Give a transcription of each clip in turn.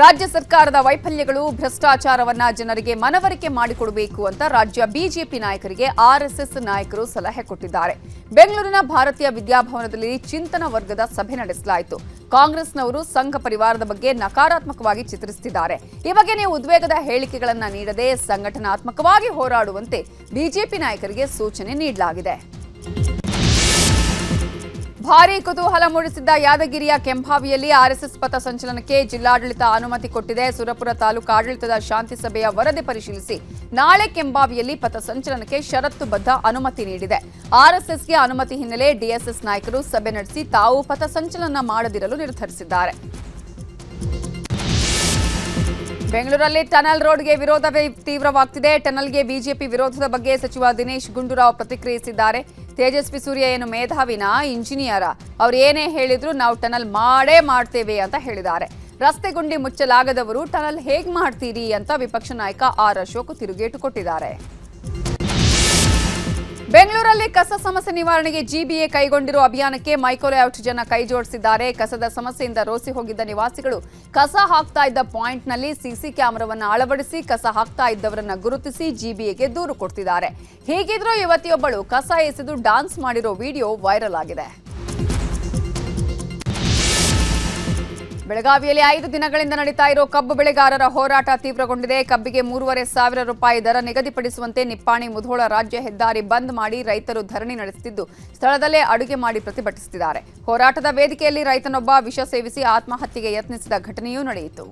ರಾಜ್ಯ ಸರ್ಕಾರದ ವೈಫಲ್ಯಗಳು, ಭ್ರಷ್ಟಾಚಾರವನ್ನ ಜನರಿಗೆ ಮನವರಿಕೆ ಮಾಡಿಕೊಡಬೇಕು ಅಂತ ರಾಜ್ಯ ಬಿಜೆಪಿ ನಾಯಕರಿಗೆ ಆರ್ಎಸ್ಎಸ್ ನಾಯಕರು ಸಲಹೆ ಕೊಟ್ಟಿದ್ದಾರೆ. ಬೆಂಗಳೂರಿನ ಭಾರತೀಯ ವಿದ್ಯಾಭವನದಲ್ಲಿ ಚಿಂತನ ವರ್ಗದ ಸಭೆ ನಡೆಸಲಾಯಿತು. ಕಾಂಗ್ರೆಸ್ನವರು ಸಂಘ ಪರಿವಾರದ ಬಗ್ಗೆ ನಕಾರಾತ್ಮಕವಾಗಿ ಚಿತ್ರಿಸುತ್ತಿದ್ದಾರೆ. ಈ ಬಗ್ಗೆ ನೀವು ಉದ್ವೇಗದ ಹೇಳಿಕೆಗಳನ್ನ ನೀಡದೆ ಸಂಘಟನಾತ್ಮಕವಾಗಿ ಹೋರಾಡುವಂತೆ ಬಿಜೆಪಿ ನಾಯಕರಿಗೆ ಸೂಚನೆ ನೀಡಲಾಗಿದೆ. ಭಾರೀ ಕುತೂಹಲ ಮೂಡಿಸಿದ್ದ ಯಾದಗಿರಿಯ ಕೆಂಭಾವಿಯಲ್ಲಿ ಆರ್ಎಸ್ಎಸ್ ಪಥ ಸಂಚಲನಕ್ಕೆ ಜಿಲ್ಲಾಡಳಿತ ಅನುಮತಿ ಕೊಟ್ಟಿದೆ. ಸುರಪುರ ತಾಲೂಕು ಆಡಳಿತದ ಶಾಂತಿ ಸಭೆಯ ವರದಿ ಪರಿಶೀಲಿಸಿ ನಾಳೆ ಕೆಂಭಾವಿಯಲ್ಲಿ ಪಥ ಸಂಚಲನಕ್ಕೆ ಷರತ್ತುಬದ್ಧ ಅನುಮತಿ ನೀಡಿದೆ. ಆರ್ಎಸ್ಎಸ್ಗೆ ಅನುಮತಿ ಹಿನ್ನೆಲೆ ಡಿಎಸ್ಎಸ್ ನಾಯಕರು ಸಭೆ ನಡೆಸಿ ತಾವು ಪಥ ಸಂಚಲನ ಮಾಡದಿರಲು ನಿರ್ಧರಿಸಿದ್ದಾರೆ. ಬೆಂಗಳೂರಲ್ಲಿ ಟನಲ್ ರೋಡ್ಗೆ ವಿರೋಧವೇ ತೀವ್ರವಾಗ್ತಿದೆ. ಟನಲ್ಗೆ ಬಿಜೆಪಿ ವಿರೋಧದ ಬಗ್ಗೆ ಸಚಿವ ದಿನೇಶ್ ಗುಂಡೂರಾವ್ ಪ್ರತಿಕ್ರಿಯಿಸಿದ್ದಾರೆ. ತೇಜಸ್ವಿ ಸೂರ್ಯ ಏನು ಮೇಧಾವಿನ ಇಂಜಿನಿಯರ? ಅವ್ರು ಏನೇ ಹೇಳಿದ್ರು ನಾವು ಟನಲ್ ಮಾಡೇ ಮಾಡ್ತೇವೆ ಅಂತ ಹೇಳಿದ್ದಾರೆ. ರಸ್ತೆ ಗುಂಡಿ ಮುಚ್ಚಲಾಗದವರು ಟನಲ್ ಹೇಗೆ ಮಾಡ್ತೀರಿ ಅಂತ ವಿಪಕ್ಷ ನಾಯಕ ಆರ್ ಅಶೋಕ್ ತಿರುಗೇಟು ಕೊಟ್ಟಿದ್ದಾರೆ. ಬೆಂಗಳೂರಲ್ಲಿ ಕಸ ಸಮಸ್ಯೆ ನಿವಾರಣೆಗೆ ಜಿಬಿಎ ಕೈಗೊಂಡಿರುವ ಅಭಿಯಾನಕ್ಕೆ ಮೈಕೋಲೇಔಟ್ ಜನ ಕೈ ಜೋಡಿಸಿದ್ದಾರೆ. ಕಸದ ಸಮಸ್ಯೆಯಿಂದ ರೋಸಿ ಹೋಗಿದ್ದ ನಿವಾಸಿಗಳು ಕಸ ಹಾಕ್ತಾ ಇದ್ದ ಪಾಯಿಂಟ್ನಲ್ಲಿ ಸಿಸಿ ಕ್ಯಾಮೆರಾವನ್ನು ಅಳವಡಿಸಿ ಕಸ ಹಾಕ್ತಾ ಇದ್ದವರನ್ನ ಗುರುತಿಸಿ ಜಿಬಿಎಗೆ ದೂರು ಕೊಡ್ತಿದ್ದಾರೆ. ಹೀಗಿದ್ರೂ ಯುವತಿಯೊಬ್ಬಳು ಕಸ ಎಸೆದು ಡಾನ್ಸ್ ಮಾಡಿರೋ ವಿಡಿಯೋ ವೈರಲ್ ಆಗಿದೆ. ಬೆಳಗಾವಿಯಲ್ಲಿ ಐದು ದಿನಗಳಿಂದ ನಡೀತಾ ಇರೋ ಕಬ್ಬು ಬೆಳೆಗಾರರ ಹೋರಾಟ ತೀವ್ರಗೊಂಡಿದೆ. ಕಬ್ಬಿಗೆ ಮೂರುವರೆ ಸಾವಿರ ರೂಪಾಯಿ ದರ ನಿಗದಿಪಡಿಸುವಂತೆ ನಿಪ್ಪಾಣಿ ಮುಧೋಳ ರಾಜ್ಯ ಹೆದ್ದಾರಿ ಬಂದ್ ಮಾಡಿ ರೈತರು ಧರಣಿ ನಡೆಸುತ್ತಿದ್ದು, ಸ್ಥಳದಲ್ಲೇ ಅಡುಗೆ ಮಾಡಿ ಪ್ರತಿಭಟಿಸುತ್ತಿದ್ದಾರೆ. ಹೋರಾಟದ ವೇದಿಕೆಯಲ್ಲಿ ರೈತನೊಬ್ಬ ವಿಷ ಸೇವಿಸಿ ಆತ್ಮಹತ್ಯೆಗೆ ಯತ್ನಿಸಿದ ಘಟನೆಯೂ ನಡೆಯಿತು.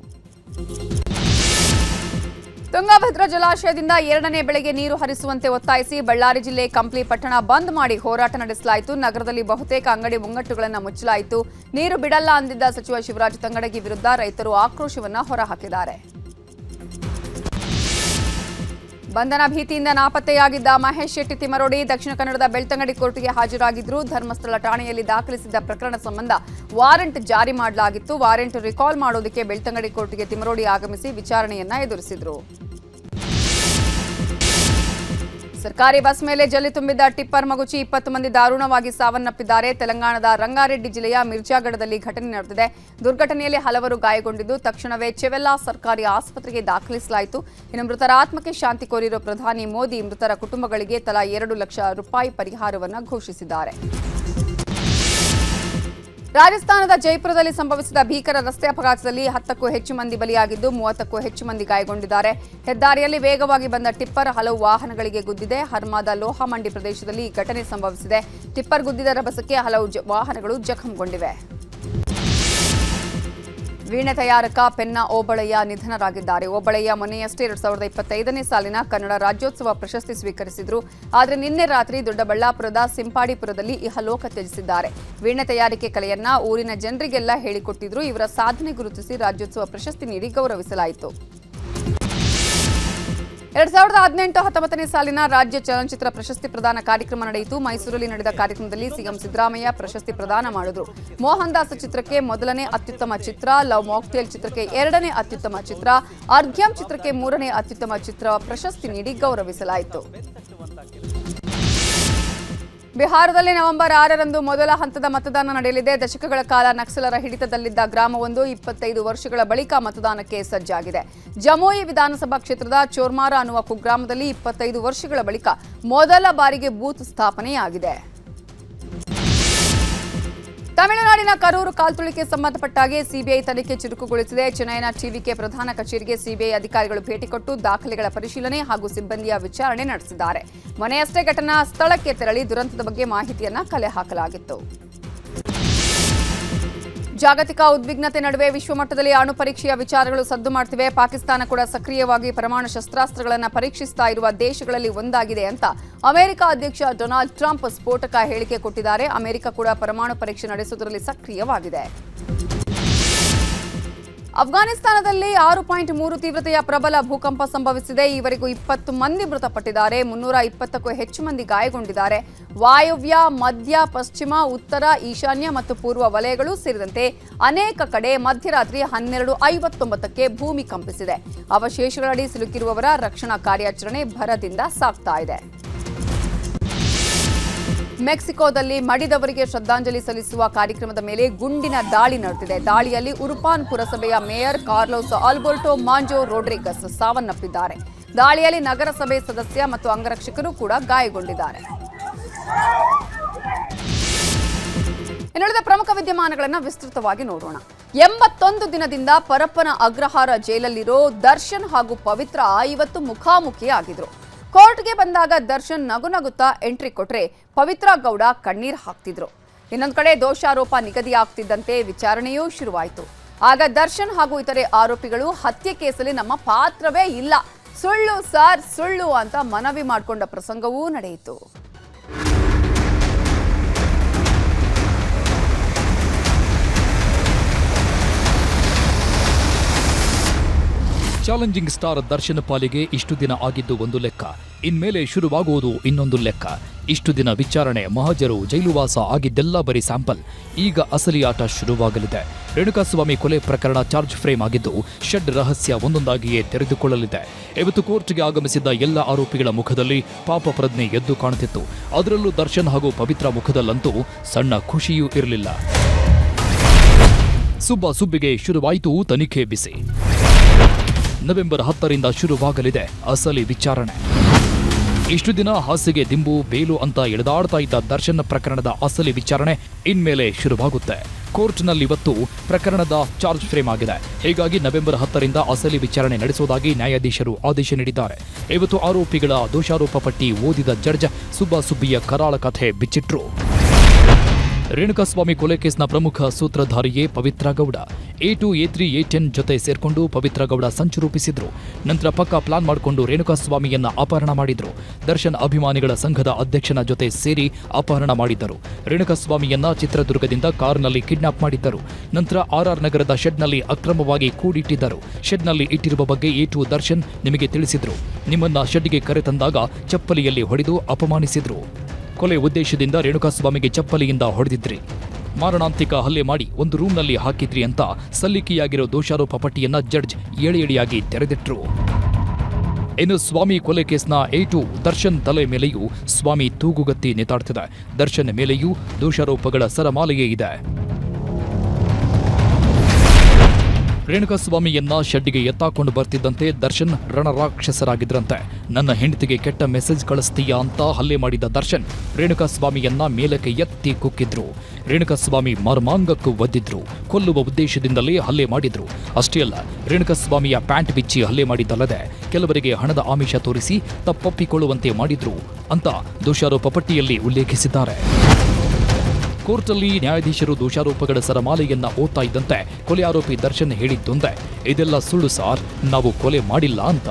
ತುಂಗಭದ್ರಾ ಜಲಾಶಯದಿಂದ ಎರಡನೇ ಬೆಳೆಗೆ ನೀರು ಹರಿಸುವಂತೆ ಒತ್ತಾಯಿಸಿ ಬಳ್ಳಾರಿ ಜಿಲ್ಲೆ ಕಂಪ್ಲಿ ಪಟ್ಟಣ ಬಂದ್ ಮಾಡಿ ಹೋರಾಟ ನಡೆಸಲಾಯಿತು. ನಗರದಲ್ಲಿ ಬಹುತೇಕ ಅಂಗಡಿ ಮುಂಗಟ್ಟುಗಳನ್ನು ಮುಚ್ಚಲಾಯಿತು. ನೀರು ಬಿಡಲ್ಲ ಅಂದಿದ್ದ ಸಚಿವ ಶಿವರಾಜ್ ತಂಗಡಗಿ ವಿರುದ್ಧ ರೈತರು ಆಕ್ರೋಶವನ್ನು ಹೊರಹಾಕಿದ್ದಾರೆ. ಬಂಧನ ಭೀತಿಯಿಂದ ನಾಪತ್ತೆಯಾಗಿದ್ದ ಮಹೇಶ್ ಶೆಟ್ಟಿ ತಿಮರೋಡಿ ದಕ್ಷಿಣ ಕನ್ನಡದ ಬೆಳ್ತಂಗಡಿ ಕೋರ್ಟ್ಗೆ ಹಾಜರಾಗಿದ್ದರು. ಧರ್ಮಸ್ಥಳ ಠಾಣೆಯಲ್ಲಿ ದಾಖಲಿಸಿದ್ದ ಪ್ರಕರಣ ಸಂಬಂಧ ವಾರೆಂಟ್ ಜಾರಿ ಮಾಡಲಾಗಿತ್ತು. ವಾರೆಂಟ್ ರಿಕಾಲ್ ಮಾಡೋದಕ್ಕೆ ಬೆಳ್ತಂಗಡಿ ಕೋರ್ಟ್ಗೆ ತಿಮರೋಡಿ ಆಗಮಿಸಿ ವಿಚಾರಣೆಯನ್ನ ಎದುರಿಸಿದ್ರು. ಸರ್ಕಾರಿ ಬಸ್ ಮೇಲೆ ಜಲ್ಲಿ ತುಂಬಿದ್ದ ಟಿಪ್ಪರ್ ಮಗುಚಿ ಇಪ್ಪತ್ತು ಮಂದಿ ದಾರುಣವಾಗಿ ಸಾವನ್ನಪ್ಪಿದ್ದಾರೆ. ತೆಲಂಗಾಣದ ರಂಗಾರೆಡ್ಡಿ ಜಿಲ್ಲೆಯ ಮಿರ್ಜಾಗಢದಲ್ಲಿ ಘಟನೆ ನಡೆದಿದೆ. ದುರ್ಘಟನೆಯಲ್ಲಿ ಹಲವರು ಗಾಯಗೊಂಡಿದ್ದು, ತಕ್ಷಣವೇ ಚೆವೆಲ್ಲಾ ಸರ್ಕಾರಿ ಆಸ್ಪತ್ರೆಗೆ ದಾಖಲಿಸಲಾಯಿತು. ಇನ್ನು ಮೃತರ ಆತ್ಮಕ್ಕೆ ಶಾಂತಿ ಕೋರಿರುವ ಪ್ರಧಾನಿ ಮೋದಿ ಮೃತರ ಕುಟುಂಬಗಳಿಗೆ ತಲಾ ಎರಡು ಲಕ್ಷ ರೂಪಾಯಿ ಪರಿಹಾರವನ್ನು ಘೋಷಿಸಿದ್ದಾರೆ. ರಾಜಸ್ಥಾನದ ಜೈಪುರದಲ್ಲಿ ಸಂಭವಿಸಿದ ಭೀಕರ ರಸ್ತೆ ಅಪಘಾತದಲ್ಲಿ ಹತ್ತಕ್ಕೂ ಹೆಚ್ಚು ಮಂದಿ ಬಲಿಯಾಗಿದ್ದು, ಮೂವತ್ತಕ್ಕೂ ಹೆಚ್ಚು ಮಂದಿ ಗಾಯಗೊಂಡಿದ್ದಾರೆ. ಹೆದ್ದಾರಿಯಲ್ಲಿ ವೇಗವಾಗಿ ಬಂದ ಟಿಪ್ಪರ್ ಹಲವು ವಾಹನಗಳಿಗೆ ಗುದ್ದಿದೆ. ಹರ್ಮಾದ ಲೋಹಮಂಡಿ ಪ್ರದೇಶದಲ್ಲಿ ಈ ಘಟನೆ ಸಂಭವಿಸಿದೆ. ಟಿಪ್ಪರ್ ಗುದ್ದಿದ ರಭಸಕ್ಕೆ ಹಲವು ವಾಹನಗಳು ಜಖಂಗೊಂಡಿವೆ. ವೀಣೆ ತಯಾರಕ ಪೆನ್ನ ಓಬಳಯ್ಯ ನಿಧನರಾಗಿದ್ದಾರೆ. ಓಬಳಯ್ಯ ಮೊನ್ನೆಯಷ್ಟೇ ಎರಡ್ ಸಾವಿರದ ಇಪ್ಪತ್ತೈದನೇ ಸಾಲಿನ ಕನ್ನಡ ರಾಜ್ಯೋತ್ಸವ ಪ್ರಶಸ್ತಿ ಸ್ವೀಕರಿಸಿದ್ರು. ಆದರೆ ನಿನ್ನೆ ರಾತ್ರಿ ದೊಡ್ಡಬಳ್ಳಾಪುರದ ಸಿಂಪಾಡಿಪುರದಲ್ಲಿ ಇಹಲೋಕ ತ್ಯಜಿಸಿದ್ದಾರೆ. ವೀಣೆ ತಯಾರಿಕೆ ಕಲೆಯನ್ನ ಊರಿನ ಜನರಿಗೆಲ್ಲ ಹೇಳಿಕೊಟ್ಟಿದ್ರು. ಇವರ ಸಾಧನೆ ಗುರುತಿಸಿ ರಾಜ್ಯೋತ್ಸವ ಪ್ರಶಸ್ತಿ ನೀಡಿ ಗೌರವಿಸಲಾಯಿತು. ಎರಡ್ ಸಾವಿರದ ಹದಿನೆಂಟು ಹತ್ತೊಂಬತ್ತನೇ ಸಾಲಿನ ರಾಜ್ಯ ಚಲನಚಿತ್ರ ಪ್ರಶಸ್ತಿ ಪ್ರದಾನ ಕಾರ್ಯಕ್ರಮ ನಡೆಯಿತು. ಮೈಸೂರಲ್ಲಿ ನಡೆದ ಕಾರ್ಯಕ್ರಮದಲ್ಲಿ ಸಿಎಂ ಸಿದ್ದರಾಮಯ್ಯ ಪ್ರಶಸ್ತಿ ಪ್ರದಾನ ಮಾಡಿದರು. ಮೋಹನ್ ದಾಸ್ ಚಿತ್ರಕ್ಕೆ ಮೊದಲನೇ ಅತ್ಯುತ್ತಮ ಚಿತ್ರ, ಲವ್ ಮಾಕ್ಟೇಲ್ ಚಿತ್ರಕ್ಕೆ ಎರಡನೇ ಅತ್ಯುತ್ತಮ ಚಿತ್ರ, ಅರ್ಘ್ಯಂ ಚಿತ್ರಕ್ಕೆ ಮೂರನೇ ಅತ್ಯುತ್ತಮ ಚಿತ್ರ ಪ್ರಶಸ್ತಿ ನೀಡಿ ಗೌರವಿಸಲಾಯಿತು. ಬಿಹಾರದಲ್ಲಿ ನವೆಂಬರ್ ಆರರಂದು ಮೊದಲ ಹಂತದ ಮತದಾನ ನಡೆಯಲಿದೆ. ದಶಕಗಳ ಕಾಲ ನಕ್ಸಲರ ಹಿಡಿತದಲ್ಲಿದ್ದ ಗ್ರಾಮವೊಂದು ಇಪ್ಪತ್ತೈದು ವರ್ಷಗಳ ಬಳಿಕ ಮತದಾನಕ್ಕೆ ಸಜ್ಜಾಗಿದೆ. ಜಮೋಯಿ ವಿಧಾನಸಭಾ ಕ್ಷೇತ್ರದ ಚೋರ್ಮಾರ ಅನ್ನುವ ಕುಗ್ರಾಮದಲ್ಲಿ ಇಪ್ಪತ್ತೈದು ವರ್ಷಗಳ ಬಳಿಕ ಮೊದಲ ಬಾರಿಗೆ ಬೂತ್ ಸ್ಥಾಪನೆಯಾಗಿದೆ. ತಮಿಳುನಾಡಿನ ಕರೂರು ಕಾಲ್ತುಳಿಕೆ ಸಂಬಂಧಪಟ್ಟ ಹಾಗೆ ಸಿಬಿಐ ತನಿಖೆ ಚುರುಕುಗೊಳಿಸಿದೆ. ಚೆನ್ನೈನ ಟಿವಿಕೆ ಪ್ರಧಾನ ಕಚೇರಿಗೆ ಸಿಬಿಐ ಅಧಿಕಾರಿಗಳು ಭೇಟಿ ಕೊಟ್ಟು ದಾಖಲೆಗಳ ಪರಿಶೀಲನೆ ಹಾಗೂ ಸಿಬ್ಬಂದಿಯ ವಿಚಾರಣೆ ನಡೆಸಿದ್ದಾರೆ. ಮೊನ್ನೆಯಷ್ಟೇ ಘಟನಾ ಸ್ಥಳಕ್ಕೆ ತೆರಳಿ ದುರಂತದ ಬಗ್ಗೆ ಮಾಹಿತಿಯನ್ನ ಕಲೆ ಹಾಕಲಾಗಿತ್ತು. ಜಾಗತಿಕ ಉದ್ವಿಗ್ನತೆ ನಡುವೆ ವಿಶ್ವಮಟ್ಟದಲ್ಲಿ ಅಣು ಪರೀಕ್ಷೆಯ ವಿಚಾರಗಳು ಸದ್ದು ಮಾಡ್ತಿವೆ. ಪಾಕಿಸ್ತಾನ ಕೂಡ ಸಕ್ರಿಯವಾಗಿ ಪರಮಾಣು ಶಸ್ತ್ರಾಸ್ತ್ರಗಳನ್ನು ಪರೀಕ್ಷಿಸ್ತಾ ಇರುವ ದೇಶಗಳಲ್ಲಿ ಒಂದಾಗಿದೆ ಅಂತ ಅಮೆರಿಕ ಅಧ್ಯಕ್ಷ ಡೊನಾಲ್ಡ್ ಟ್ರಂಪ್ ಸ್ಫೋಟಕ ಹೇಳಿಕೆ ಕೊಟ್ಟಿದ್ದಾರೆ. ಅಮೆರಿಕ ಕೂಡ ಪರಮಾಣು ಪರೀಕ್ಷೆ ನಡೆಸುವುದರಲ್ಲಿ ಸಕ್ರಿಯವಾಗಿದೆ. ಅಫ್ಘಾನಿಸ್ತಾನದಲ್ಲಿ ಆರು ಪಾಯಿಂಟ್ ಮೂರು ತೀವ್ರತೆಯ ಪ್ರಬಲ ಭೂಕಂಪ ಸಂಭವಿಸಿದೆ. ಈವರೆಗೂ ಇಪ್ಪತ್ತು ಮಂದಿ ಮೃತಪಟ್ಟಿದ್ದಾರೆ. ಮುನ್ನೂರ ಇಪ್ಪತ್ತಕ್ಕೂ ಹೆಚ್ಚು ಮಂದಿ ಗಾಯಗೊಂಡಿದ್ದಾರೆ. ವಾಯುವ್ಯ, ಮಧ್ಯ, ಪಶ್ಚಿಮ, ಉತ್ತರ, ಈಶಾನ್ಯ ಮತ್ತು ಪೂರ್ವ ವಲಯಗಳು ಸೇರಿದಂತೆ ಅನೇಕ ಕಡೆ ಮಧ್ಯರಾತ್ರಿ ಹನ್ನೆರಡು ಐವತ್ತೊಂಬತ್ತಕ್ಕೆ ಭೂಮಿ ಕಂಪಿಸಿದೆ. ಅವಶೇಷಗಳಡಿ ಸಿಲುಕಿರುವವರ ರಕ್ಷಣಾ ಕಾರ್ಯಾಚರಣೆ ಭರದಿಂದ ಸಾಗ್ತಾ ಇದೆ. ಮೆಕ್ಸಿಕೋದಲ್ಲಿ ಮಡಿದವರಿಗೆ ಶ್ರದ್ಧಾಂಜಲಿ ಸಲ್ಲಿಸುವ ಕಾರ್ಯಕ್ರಮದ ಮೇಲೆ ಗುಂಡಿನ ದಾಳಿ ನಡೆದಿದೆ. ದಾಳಿಯಲ್ಲಿ ಉರುಪಾನ್ ಪುರಸಭೆಯ mayor Carlos Alberto Manzo Rodriguez ಸಾವನ್ನಪ್ಪಿದ್ದಾರೆ. ದಾಳಿಯಲ್ಲಿ ನಗರಸಭೆ ಸದಸ್ಯ ಮತ್ತು ಅಂಗರಕ್ಷಕರು ಕೂಡ ಗಾಯಗೊಂಡಿದ್ದಾರೆ. ಇನ್ನುಳಿದ ಪ್ರಮುಖ ವಿದ್ಯಮಾನಗಳನ್ನು ವಿಸ್ತೃತವಾಗಿ ನೋಡೋಣ. ಎಂಬತ್ತೊಂದು ದಿನದಿಂದ ಪರಪ್ಪನ ಅಗ್ರಹಾರ ಜೈಲಲ್ಲಿರೋ ದರ್ಶನ್ ಹಾಗೂ ಪವಿತ್ರ ಇವತ್ತು ಮುಖಾಮುಖಿ ಆಗಿದ್ರು ಕೋರ್ಟ್ಗೆ ಬಂದಾಗ ದರ್ಶನ್ ನಗು ನಗುತ್ತಾ ಎಂಟ್ರಿ ಕೊಟ್ರೆ ಪವಿತ್ರ ಗೌಡ ಕಣ್ಣೀರ್ ಹಾಕ್ತಿದ್ರು. ಇನ್ನೊಂದು ಕಡೆ ದೋಷಾರೋಪ ನಿಗದಿಯಾಗ್ತಿದ್ದಂತೆ ವಿಚಾರಣೆಯೂ ಶುರುವಾಯಿತು. ಆಗ ದರ್ಶನ್ ಹಾಗೂ ಇತರೆ ಆರೋಪಿಗಳು ಹತ್ಯೆ ಕೇಸಲ್ಲಿ ನಮ್ಮ ಪಾತ್ರವೇ ಇಲ್ಲ. ಸುಳ್ಳು ಸರ್ ಸುಳ್ಳು ಅಂತ ಮನವಿ ಮಾಡಿಕೊಂಡ ಪ್ರಸಂಗವೂ ನಡೆಯಿತು. ಚಾಲೆಂಜಿಂಗ್ ಸ್ಟಾರ್ ದರ್ಶನ ಪಾಲಿಗೆ ಇಷ್ಟು ದಿನ ಆಗಿದ್ದು ಒಂದು ಲೆಕ್ಕ. ಇನ್ಮೇಲೆ ಶುರುವಾಗುವುದು ಇನ್ನೊಂದು ಲೆಕ್ಕ. ಇಷ್ಟು ದಿನ ವಿಚಾರಣೆ ಮಹಜರು ಜೈಲುವಾಸ ಆಗಿದ್ದೆಲ್ಲ ಬರೀ ಸ್ಯಾಂಪಲ್. ಈಗ ಅಸಲಿ ಆಟ ಶುರುವಾಗಲಿದೆ. ರೇಣುಕಾಸ್ವಾಮಿ ಕೊಲೆ ಪ್ರಕರಣ ಚಾರ್ಜ್ ಫ್ರೇಮ್ ಆಗಿದ್ದು ಷಡ್ ರಹಸ್ಯ ಒಂದೊಂದಾಗಿಯೇ ತೆರೆದುಕೊಳ್ಳಲಿದೆ. ಇವತ್ತು ಕೋರ್ಟ್ಗೆ ಆಗಮಿಸಿದ್ದ ಎಲ್ಲ ಆರೋಪಿಗಳ ಮುಖದಲ್ಲಿ ಪಾಪ ಪ್ರಜ್ಞೆ ಎದ್ದು ಕಾಣುತ್ತಿತ್ತು ಅದರಲ್ಲೂ ದರ್ಶನ್ ಹಾಗೂ ಪವಿತ್ರ ಮುಖದಲ್ಲಂತೂ ಸಣ್ಣ ಖುಷಿಯೂ ಇರಲಿಲ್ಲ. ಸುಬ್ಬ ಸುಬ್ಬಿಗೆ ಶುರುವಾಯಿತು ತನಿಖೆ ಬಿಸಿ. ನವೆಂಬರ್ ಹತ್ತರಿಂದ ಶುರುವಾಗಲಿದೆ ಅಸಲಿ ವಿಚಾರಣೆ. ಇಷ್ಟು ದಿನ ಹಾಸಿಗೆ ದಿಂಬು, ಬೇಲು ಅಂತ ಎಳೆದಾಡ್ತಾ ಇದ್ದ ದರ್ಶನ್ ಪ್ರಕರಣದ ಅಸಲಿ ವಿಚಾರಣೆ ಇನ್ಮೇಲೆ ಶುರುವಾಗುತ್ತೆ. ಕೋರ್ಟ್ನಲ್ಲಿ ಇವತ್ತು ಪ್ರಕರಣದ ಚಾರ್ಜ್ ಫ್ರೇಮ್ ಆಗಿದೆ. ಹೀಗಾಗಿ ನವೆಂಬರ್ ಹತ್ತರಿಂದ ಅಸಲಿ ವಿಚಾರಣೆ ನಡೆಸುವುದಾಗಿ ನ್ಯಾಯಾಧೀಶರು ಆದೇಶ ನೀಡಿದ್ದಾರೆ. ಇವತ್ತು ಆರೋಪಿಗಳ ದೋಷಾರೋಪ ಪಟ್ಟಿ ಓದಿದ ಜಡ್ಜ್ ಸುಬ್ಬ ಸುಬ್ಬಿಯ ಕರಾಳ ಕಥೆ ಬಿಚ್ಚಿಟ್ರು. ರೇಣುಕಾಸ್ವಾಮಿ ಕೊಲೆ ಕೇಸ್ನ ಪ್ರಮುಖ ಸೂತ್ರಧಾರಿಯೇ Pavithra Gowda. A two A three A ten ಜೊತೆ ಸೇರ್ಕೊಂಡು ಪವಿತ್ರ ಗೌಡ ಸಂಚು ರೂಪಿಸಿದ್ರು. ನಂತರ ಪಕ್ಕ ಪ್ಲಾನ್ ಮಾಡಿಕೊಂಡು ರೇಣುಕಾಸ್ವಾಮಿಯನ್ನ ಅಪಹರಣ ಮಾಡಿದ್ರು. ದರ್ಶನ್ ಅಭಿಮಾನಿಗಳ ಸಂಘದ ಅಧ್ಯಕ್ಷನ ಜೊತೆ ಸೇರಿ ಅಪಹರಣ ಮಾಡಿದ್ದರು. ರೇಣುಕಾಸ್ವಾಮಿಯನ್ನ ಚಿತ್ರದುರ್ಗದಿಂದ ಕಾರ್ನಲ್ಲಿ ಕಿಡ್ನಾಪ್ ಮಾಡಿದ್ದರು. ನಂತರ ಆರ್ಆರ್ ನಗರದ ಶೆಡ್ನಲ್ಲಿ ಅಕ್ರಮವಾಗಿ ಕೂಡಿಟ್ಟಿದ್ದರು. ಶೆಡ್ನಲ್ಲಿ ಇಟ್ಟಿರುವ ಬಗ್ಗೆ ಎ ಟು ದರ್ಶನ್ ನಿಮಗೆ ತಿಳಿಸಿದ್ರು. ನಿಮ್ಮನ್ನ ಶೆಡ್ಗೆ ಕರೆತಂದಾಗ ಚಪ್ಪಲಿಯಲ್ಲಿ ಹೊಡೆದು ಅಪಮಾನಿಸಿದ್ರು. ಕೊಲೆ ಉದ್ದೇಶದಿಂದ ರೇಣುಕಾಸ್ವಾಮಿಗೆ ಚಪ್ಪಲಿಯಿಂದ ಹೊಡೆದಿದ್ರಿ. ಮಾರಣಾಂತಿಕ ಹಲ್ಲೆ ಮಾಡಿ ಒಂದು ರೂಮ್ನಲ್ಲಿ ಹಾಕಿದ್ರಿ ಅಂತ ಸಲ್ಲಿಕೆಯಾಗಿರೋ ದೋಷಾರೋಪ ಪಟ್ಟಿಯನ್ನ ಜಡ್ಜ್ ಏಳಿ ತೆರೆದಿಟ್ರು. ಇನ್ನು ಸ್ವಾಮಿ ಕೊಲೆ ಕೇಸ್ನ ಎ ಟು ದರ್ಶನ್ ತಲೆ ಮೇಲೆಯೂ ಸ್ವಾಮಿ ತೂಗುಗತ್ತಿ ನೇತಾಡ್ತಿದೆ. ದರ್ಶನ್ ಮೇಲೆಯೂ ದೋಷಾರೋಪಗಳ ಸರಮಾಲೆಯೇ ಇದೆ. ರೇಣುಕಾಸ್ವಾಮಿಯನ್ನ ಶೆಡ್ಗೆ ಎತ್ತಾಕೊಂಡು ಬರ್ತಿದ್ದಂತೆ ದರ್ಶನ್ ರಣರಾಕ್ಷಸರಾಗಿದ್ರಂತೆ. ನನ್ನ ಹೆಂಡತಿಗೆ ಕೆಟ್ಟ ಮೆಸೇಜ್ ಕಳಿಸ್ತೀಯಾ ಅಂತ ಹಲ್ಲೆ ಮಾಡಿದ ದರ್ಶನ್ ರೇಣುಕಾಸ್ವಾಮಿಯನ್ನ ಮೇಲಕ್ಕೆ ಎತ್ತಿ ಕುಕ್ಕಿದ್ರು. ರೇಣುಕಾಸ್ವಾಮಿ ಮರ್ಮಾಂಗಕ್ಕೂ ಒದ್ದಿದ್ರು. ಕೊಲ್ಲುವ ಉದ್ದೇಶದಿಂದಲೇ ಹಲ್ಲೆ ಮಾಡಿದ್ರು. ಅಷ್ಟೇ ಅಲ್ಲ, ರೇಣುಕಾಸ್ವಾಮಿಯ ಪ್ಯಾಂಟ್ ಬಿಚ್ಚಿ ಹಲ್ಲೆ ಮಾಡಿದ್ದಲ್ಲದೆ ಕೆಲವರಿಗೆ ಹಣದ ಆಮಿಷ ತೋರಿಸಿ ತಪ್ಪೊಪ್ಪಿಕೊಳ್ಳುವಂತೆ ಮಾಡಿದ್ರು ಅಂತ ದೋಷಾರೋಪ ಪಟ್ಟಿಯಲ್ಲಿ ಉಲ್ಲೇಖಿಸಿದ್ದಾರೆ. ಕೋರ್ಟಲ್ಲಿ ನ್ಯಾಯಾಧೀಶರು ದೋಷಾರೋಪಗಳ ಸರಮಾಲೆಯನ್ನ ಓದ್ತಾ ಇದ್ದಂತೆ ಕೊಲೆ ಆರೋಪಿ ದರ್ಶನ್ ಹೇಳಿದ್ದೊಂದೇ. ಇದೆಲ್ಲ ಸುಳ್ಳು ಸಾರ್, ನಾವು ಕೊಲೆ ಮಾಡಿಲ್ಲ ಅಂತ.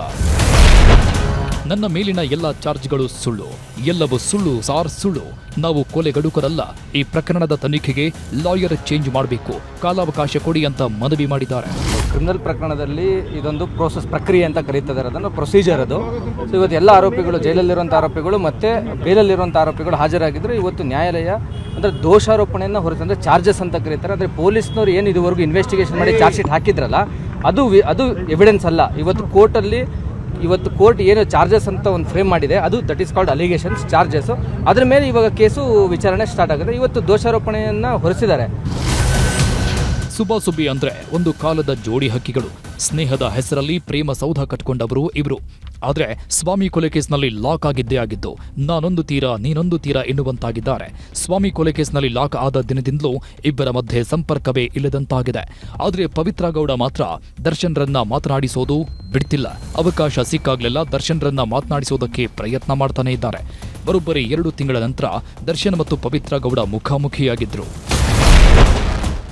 ನನ್ನ ಮೇಲಿನ ಎಲ್ಲ ಚಾರ್ಜ್ಗಳು ಸುಳ್ಳು. ಎಲ್ಲವೂ ಸುಳ್ಳು ಸಾರ್, ಸುಳ್ಳು. ನಾವು ಕೊಲೆ ಗಡುಕರಲ್ಲ. ಈ ಪ್ರಕರಣದ ತನಿಖೆಗೆ ಲಾಯರ್ ಚೇಂಜ್ ಮಾಡಬೇಕು. ಕಾಲಾವಕಾಶ ಕೊಡಿ ಅಂತ ಮನವಿ ಮಾಡಿದ್ದಾರೆ. ಕ್ರಿಮಿನಲ್ ಪ್ರಕರಣದಲ್ಲಿ ಇದೊಂದು ಪ್ರೋಸೆಸ್ ಪ್ರಕ್ರಿಯೆ ಅಂತ ಕರೀತಿದ್ದಾರೆ ಅದನ್ನು ಪ್ರೊಸೀಜರ್ ಅದು. ಸೊ ಇವತ್ತು ಎಲ್ಲ ಆರೋಪಿಗಳು ಜೈಲಲ್ಲಿರುವಂಥ ಆರೋಪಿಗಳು ಮತ್ತು ಬೇಲಲ್ಲಿರುವಂಥ ಆರೋಪಿಗಳು ಹಾಜರಾಗಿದ್ದರು ಇವತ್ತು ನ್ಯಾಯಾಲಯ ಅಂದರೆ ದೋಷಾರೋಪಣೆಯನ್ನು ಹೊರತು ಅಂದರೆ ಚಾರ್ಜಸ್ ಅಂತ ಕರೀತಾರೆ. ಅಂದರೆ ಪೊಲೀಸ್ನವ್ರು ಏನು ಇದುವರೆಗೂ ಇನ್ವೆಸ್ಟಿಗೇಷನ್ ಮಾಡಿ ಚಾರ್ಜ್ ಶೀಟ್ ಹಾಕಿದ್ರಲ್ಲ, ಅದು ಅದು ಎವಿಡೆನ್ಸ್ ಅಲ್ಲ. ಇವತ್ತು ಕೋರ್ಟಲ್ಲಿ ಇವತ್ತು ಕೋರ್ಟ್ ಏನು ಚಾರ್ಜಸ್ ಅಂತ ಒಂದು ಫ್ರೇಮ್ ಮಾಡಿದೆ. ಅದು that is called allegations charges ಅದ್ರ ಮೇಲೆ ಇವಾಗ ಕೇಸು ವಿಚಾರಣೆ ಸ್ಟಾರ್ಟ್ ಆಗುತ್ತೆ ಇವತ್ತು ದೋಷಾರೋಪಣೆಯನ್ನು ಹೊರಿಸಿದ್ದಾರೆ. ಸುಬ್ಬಿ ಅಂದ್ರೆ ಒಂದು ಕಾಲದ ಜೋಡಿ ಹಕ್ಕಿಗಳು. ಸ್ನೇಹದ ಹೆಸರಲ್ಲಿ ಪ್ರೇಮ ಸೌಧ ಕಟ್ಕೊಂಡವರು ಇವರು. ಆದ್ರೆ ಸ್ವಾಮಿ ಕೊಲೆ ಕೇಸ್ನಲ್ಲಿ ಲಾಕ್ ಆಗಿದ್ದೇ ಆಗಿದ್ದು, ನಾನೊಂದು ತೀರ, ನೀನೊಂದು ತೀರ ಎನ್ನುವಂತಾಗಿದ್ದಾರೆ. ಸ್ವಾಮಿ ಕೊಲೆ ಕೇಸ್ನಲ್ಲಿ ಲಾಕ್ ಆದ ದಿನದಿಂದಲೂ ಇಬ್ಬರ ಮಧ್ಯೆ ಸಂಪರ್ಕವೇ ಇಲ್ಲದಂತಾಗಿದೆ. ಆದ್ರೆ ಪವಿತ್ರ ಗೌಡ ಮಾತ್ರ ದರ್ಶನ್ರನ್ನ ಮಾತನಾಡಿಸೋದು ಬಿಡ್ತಿಲ್ಲ. ಅವಕಾಶ ಸಿಕ್ಕಾಗ್ಲೆಲ್ಲ ದರ್ಶನ್ರನ್ನ ಮಾತನಾಡಿಸೋದಕ್ಕೆ ಪ್ರಯತ್ನ ಮಾಡ್ತಾನೆ ಇದ್ದಾರೆ. ಬರೋಬ್ಬರಿ ಎರಡು ತಿಂಗಳ ನಂತರ ದರ್ಶನ್ ಮತ್ತು ಪವಿತ್ರ ಗೌಡ ಮುಖಾಮುಖಿಯಾಗಿದ್ರು.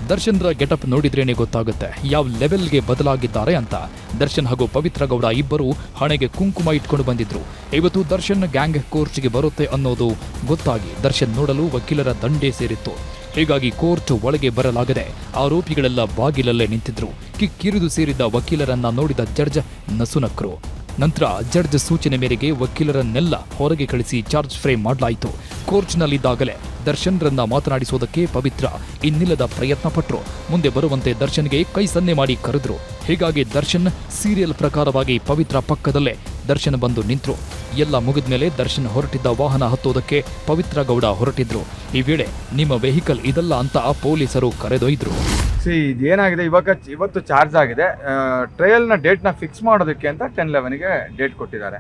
ದರ್ಶನ್ರ ಗೆಟಪ್ ನೋಡಿದ್ರೇನೆ ಗೊತ್ತಾಗುತ್ತೆ. ಯಾವ ಲೆವೆಲ್ಗೆ ಬದಲಾಗಿದ್ದಾರೆ ಅಂತ. ದರ್ಶನ್ ಹಾಗೂ ಪವಿತ್ರ ಗೌಡ ಇಬ್ಬರು ಹಣೆಗೆ ಕುಂಕುಮ ಇಟ್ಕೊಂಡು ಬಂದಿದ್ರು. ಇವತ್ತು ದರ್ಶನ್ ಗ್ಯಾಂಗ್ ಕೋರ್ಟ್ಗೆ ಬರುತ್ತೆ ಅನ್ನೋದು ಗೊತ್ತಾಗಿ ದರ್ಶನ್ ನೋಡಲು ವಕೀಲರ ದಂಡೇ ಸೇರಿತ್ತು. ಹೀಗಾಗಿ ಕೋರ್ಟ್ ಒಳಗೆ ಬರಲಾಗದೆ ಆರೋಪಿಗಳೆಲ್ಲ ಬಾಗಿಲಲ್ಲೇ ನಿಂತಿದ್ರು. ಕಿಕ್ಕಿರಿದು ಸೇರಿದ್ದ ವಕೀಲರನ್ನ ನೋಡಿದ ಜಡ್ಜ್ ನಸುನಕ್ರು. ನಂತರ ಜಡ್ಜ್ ಸೂಚನೆ ಮೇರೆಗೆ ವಕೀಲರನ್ನೆಲ್ಲ ಹೊರಗೆ ಕಳಿಸಿ ಚಾರ್ಜ್ ಫ್ರೇಮ್ ಮಾಡಲಾಯಿತು. ಕೋರ್ಟ್ನಲ್ಲಿದ್ದಾಗಲೇ ದರ್ಶನ್ರನ್ನ ಮಾತನಾಡಿಸೋದಕ್ಕೆ ಪವಿತ್ರ, ಇನ್ನಿಲ್ಲದ ಪ್ರಯತ್ನ ಪಟ್ಟರು ಮುಂದೆ ಬರುವಂತೆ ದರ್ಶನ್ಗೆ ಕೈ ಸನ್ನೆ ಮಾಡಿ ಕರೆದ್ರು. ಹೀಗಾಗಿ ದರ್ಶನ್ ಸೀರಿಯಲ್ ಪ್ರಕಾರವಾಗಿ ಪವಿತ್ರ ಪಕ್ಕದಲ್ಲೇ ದರ್ಶನ್ ಬಂದು ನಿಂತರು. ಎಲ್ಲ ಮುಗಿದ ಮೇಲೆ ದರ್ಶನ್ ಹೊರಟಿದ್ದ ವಾಹನ ಹತ್ತೋದಕ್ಕೆ ಪವಿತ್ರ ಗೌಡ ಹೊರಟಿದ್ರು. ಈ ವೇಳೆ ನಿಮ್ಮ ವೆಹಿಕಲ್ ಇದಲ್ಲ ಅಂತ ಪೊಲೀಸರು ಕರೆದೊಯ್ದರು. ಸಿ ಇದೇನಾಗಿದೆ? ಇವಾಗ ಇವತ್ತು ಚಾರ್ಜ್ ಆಗಿದೆ. ಟ್ರಯಲ್ನ ಡೇಟ್ನ ಫಿಕ್ಸ್ ಮಾಡೋದಕ್ಕೆ ಅಂತ ಟೆನ್ ಲೆವೆನ್ಗೆ ಡೇಟ್ ಕೊಟ್ಟಿದ್ದಾರೆ.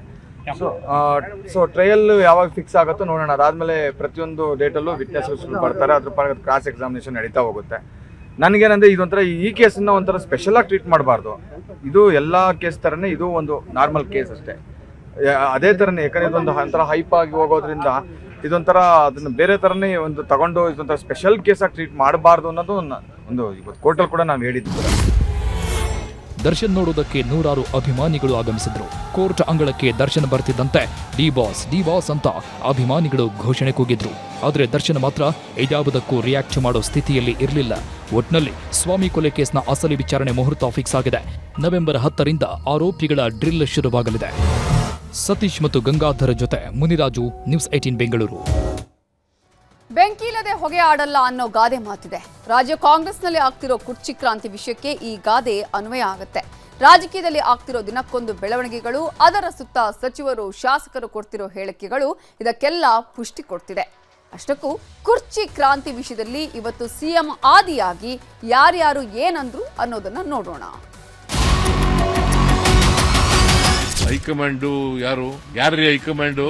ಸೊ ಟ್ರಯಲ್ ಯಾವಾಗ ಫಿಕ್ಸ್ ಆಗುತ್ತೋ ನೋಡೋಣ. ಅದಾದ್ಮೇಲೆ ಪ್ರತಿಯೊಂದು ಡೇಟಲ್ಲೂ ವಿಟ್ನೆಸ್ಗಳು ಬರ್ತಾರೆ. ಅದ್ರ ಪರ ಕ್ರಾಸ್ ಎಕ್ಸಾಮಿನೇಷನ್ ನಡೀತಾ ಹೋಗುತ್ತೆ. ನನಗೇನಂದ್ರೆ ಇದೊಂಥರ ಈ ಕೇಸನ್ನ ಒಂಥರ ಸ್ಪೆಷಲ್ ಆಗಿ ಟ್ರೀಟ್ ಮಾಡಬಾರ್ದು. ಇದು ಎಲ್ಲ ಕೇಸ್ ಥರನೇ ಇದು ಒಂದು ನಾರ್ಮಲ್ ಕೇಸ್ ಅಷ್ಟೇ. ಅದೇ ಥರನೇ ಯಾಕಂದ್ರೆ ಇದೊಂದು ಒಂಥರ ಹೈಪ್ ಆಗಿ ಹೋಗೋದ್ರಿಂದ ಇದೊಂಥರ ಅದನ್ನ ಬೇರೆ ಥರನೇ ಒಂದು ತಗೊಂಡು ಇದೊಂಥರ ಸ್ಪೆಷಲ್ ಕೇಸಾಗಿ ಟ್ರೀಟ್ ಮಾಡಬಾರ್ದು ಅನ್ನೋದು ಒಂದು ಇವತ್ತು ಕೋರ್ಟಲ್ಲಿ ಕೂಡ ನಾವು ಹೇಳಿದ್ವಿ. ಕೂಡ. ದರ್ಶನ್ ನೋಡೋದಕ್ಕೆ ನೂರಾರು ಅಭಿಮಾನಿಗಳು ಆಗಮಿಸಿದ್ರು. ಕೋರ್ಟ್ ಅಂಗಳಕ್ಕೆ ದರ್ಶನ್ ಬರ್ತಿದ್ದಂತೆ ಡಿ ಬಾಸ್ ಡಿ ಬಾಸ್ ಅಂತ ಅಭಿಮಾನಿಗಳು ಘೋಷಣೆ ಕೂಗಿದ್ರು. ಆದರೆ ದರ್ಶನ್ ಮಾತ್ರ ಇದ್ಯಾವುದಕ್ಕೂ ರಿಯಾಕ್ಟ್ ಮಾಡೋ ಸ್ಥಿತಿಯಲ್ಲಿ ಇರಲಿಲ್ಲ. ಒಟ್ನಲ್ಲಿ ಸ್ವಾಮಿ ಕೊಲೆ ಕೇಸ್ನ ಅಸಲಿ ವಿಚಾರಣೆ ಮುಹೂರ್ತ ಫಿಕ್ಸ್ ಆಗಿದೆ. ನವೆಂಬರ್ ಹತ್ತರಿಂದ ಆರೋಪಿಗಳ ಡ್ರಿಲ್ ಶುರುವಾಗಲಿದೆ. ಸತೀಶ್ ಮತ್ತು ಗಂಗಾಧರ ಜೊತೆ ಮುನಿರಾಜು, ನ್ಯೂಸ್ ಏಟೀನ್ ಬೆಂಗಳೂರು. ಬೆಂಕಿಯಿಲ್ಲದೆ ಹೊಗೆ ಆಡಲ್ಲ ಅನ್ನೋ ಗಾದೆ ಮಾತಿದೆ. ರಾಜ್ಯ ಕಾಂಗ್ರೆಸ್ನಲ್ಲಿ ಆಗ್ತಿರೋ ಕುರ್ಚಿ ಕ್ರಾಂತಿ ವಿಷಯಕ್ಕೆ ಈ ಗಾದೆ ಅನ್ವಯ ಆಗುತ್ತೆ. ರಾಜಕೀಯದಲ್ಲಿ ಆಗ್ತಿರೋ ದಿನಕ್ಕೊಂದು ಬೆಳವಣಿಗೆಗಳು, ಅದರ ಸುತ್ತ ಸಚಿವರು, ಶಾಸಕರು ಕೊಡ್ತಿರೋ ಹೇಳಿಕೆಗಳು, ಇದಕ್ಕೆಲ್ಲ ಪುಷ್ಟಿ ಕೊಡ್ತಿದೆ. ಅಷ್ಟಕ್ಕೂ ಕುರ್ಚಿ ಕ್ರಾಂತಿ ವಿಷಯದಲ್ಲಿ ಇವತ್ತು ಸಿಎಂ ಆದಿಯಾಗಿ ಯಾರ್ಯಾರು ಏನಂದ್ರು ಅನ್ನೋದನ್ನ ನೋಡೋಣ. ಹೈಕಮಾಂಡು ಯಾರು? ಯಾರ್ರೀ ಹೈಕಮಾಂಡು?